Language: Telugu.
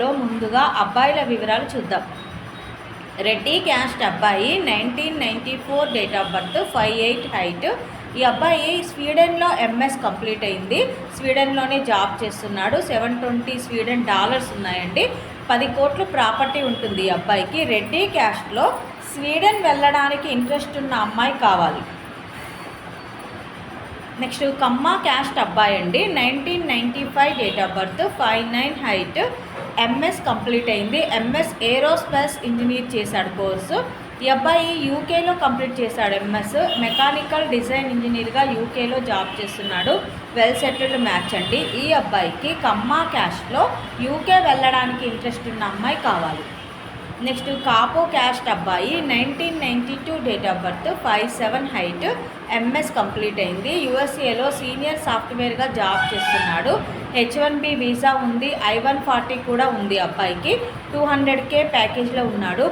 లో ముందుగా అబ్బాయిల వివరాలు చూద్దాం. రెడ్డి క్యాస్ట్ అబ్బాయి nineteen ninety four date of birth five eight height ఈ అబ్బాయి స్వీడన్లో ఎంఎస్ కంప్లీట్ అయింది. స్వీడన్లోనే జాబ్ చేస్తున్నాడు. సెవెన్ ట్వంటీ స్వీడన్ డాలర్స్ ఉన్నాయండి. పది కోట్లు ప్రాపర్టీ ఉంటుంది ఈ అబ్బాయికి. రెడ్డి క్యాస్ట్లో స్వీడన్ వెళ్ళడానికి ఇంట్రెస్ట్ ఉన్న అమ్మాయి కావాలి. నెక్స్ట్ కమ్మ క్యాస్ట్ అబ్బాయి అండి. Nineteen ninety five date of birth five nine height MS complete అయింది. ఎంఎస్ ఏరోస్పేస్ ఇంజనీర్ చేశాడు కోర్సు. ఈ అబ్బాయి యూకేలో కంప్లీట్ చేశాడు ఎంఎస్ మెకానికల్ డిజైన్ ఇంజనీర్గా యూకేలో జాబ్ చేస్తున్నాడు. వెల్ సెటిల్డ్ మ్యాచ్ అండి. ఈ అబ్బాయికి కమ్మా క్యాస్ట్లో యూకే వెళ్ళడానికి ఇంట్రెస్ట్ ఉన్న అమ్మాయి కావాలి. నెక్స్ట్ కాపో క్యాస్ట్ అబ్బాయి nineteen ninety two date of birth five seven height MS complete అయింది. యూఎస్ఏలో సీనియర్ సాఫ్ట్వేర్గా జాబ్ చేస్తున్నాడు. హెచ్ వన్ బి వీసా ఉంది. ఐ వన్ ఫార్టీ కూడా ఉంది అబ్బాయికి. టూ హండ్రెడ్ కే ప్యాకేజ్లో ఉన్నాడు.